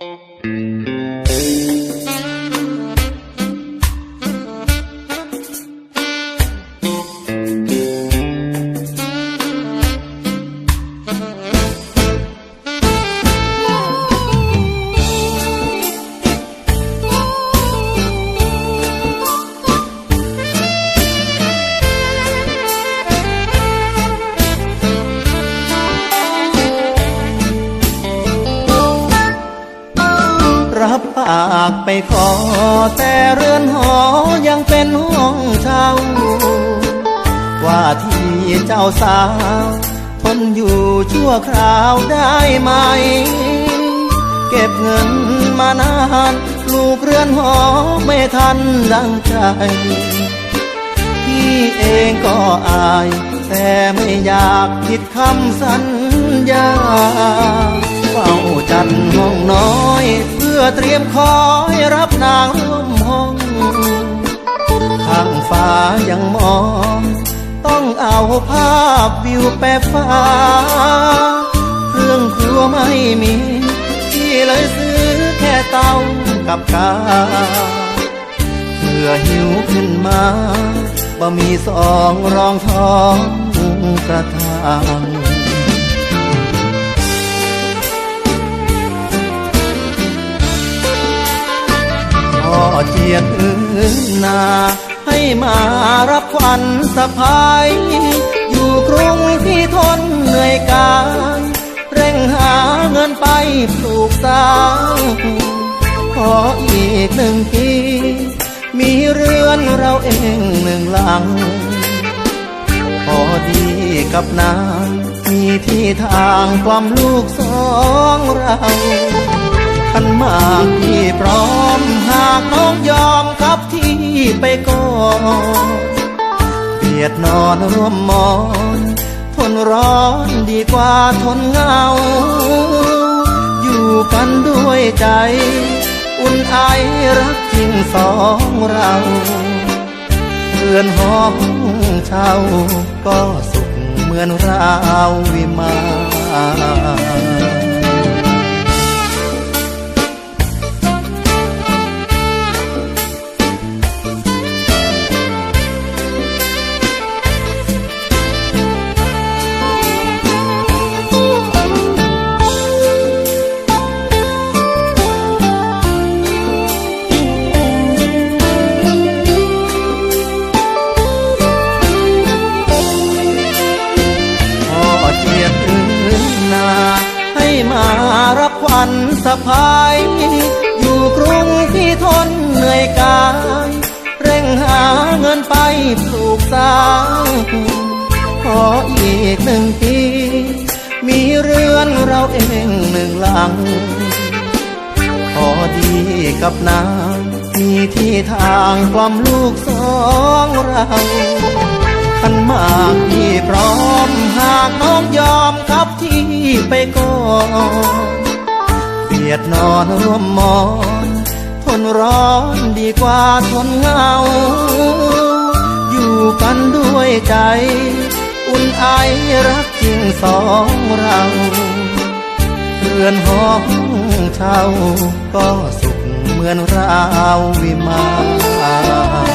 Música รับปากไปขอ แต่เรือนหอยังเป็นห้องเช่า ว่าที่เจ้าสาว ทนอยู่ชั่วคราวได้ไหม เก็บเงินมานานลูกเรือนหอไม่ทันดังใจพี่เองก็อาย แต่ไม่อยากผิดคำสัญญาเฝ้าจัดห้องน้อย อเตรียมคอยรับนางร่วมห้อง ข้างฟ้ายังมอง ต้องเอาภาพวิวแปบฟ้า เครื่องครัวไม่มีพี่เลยซื้อแค่เตากับกาเพื่อหิวขึ้นมาบ่มีสองรองท้องกระทาง ยดอื่นนา ให้มารับขวัญสะพาย อยู่กรุงที่ทนเหนื่อยกายเร่งหาเงินไปปลูกสร้างขออีกหนึ่งปี มีเรือนเราเองหนึ่งหลัง พอดีกับนางมีที่ทางความลูกสองเรา มากที่พร้อมหากน้องยอมครับที่ไปก่อนเบียดนอนร่วมมอนทนร้อนดีกว่าทนเหงา อยู่กันด้วยใจ อุ่นไอรักจริงสองเราเรือนหอเช่าก็สุขเหมือนราววิมาน รับขวัญสะพาย อยู่กรุงที่ทนเหนื่อยกาย เร่งหาเงินไปปลูกสร้างขออีกหนึ่งปี มีเรือนเราเองหนึ่งหลัง พอดีกับนางมีที่ทางความลูกสองเราขันมากที่พร้อมหากน้องยอมครับที่ไปก่อน ยดนอนร่วมหมอนทนร้อนดีกว่าทนเหงา อยู่กันด้วยใจ อุ่นไอรักจริงสองเราเรือนห้องเช่าก็สุขเหมือนราววิมาน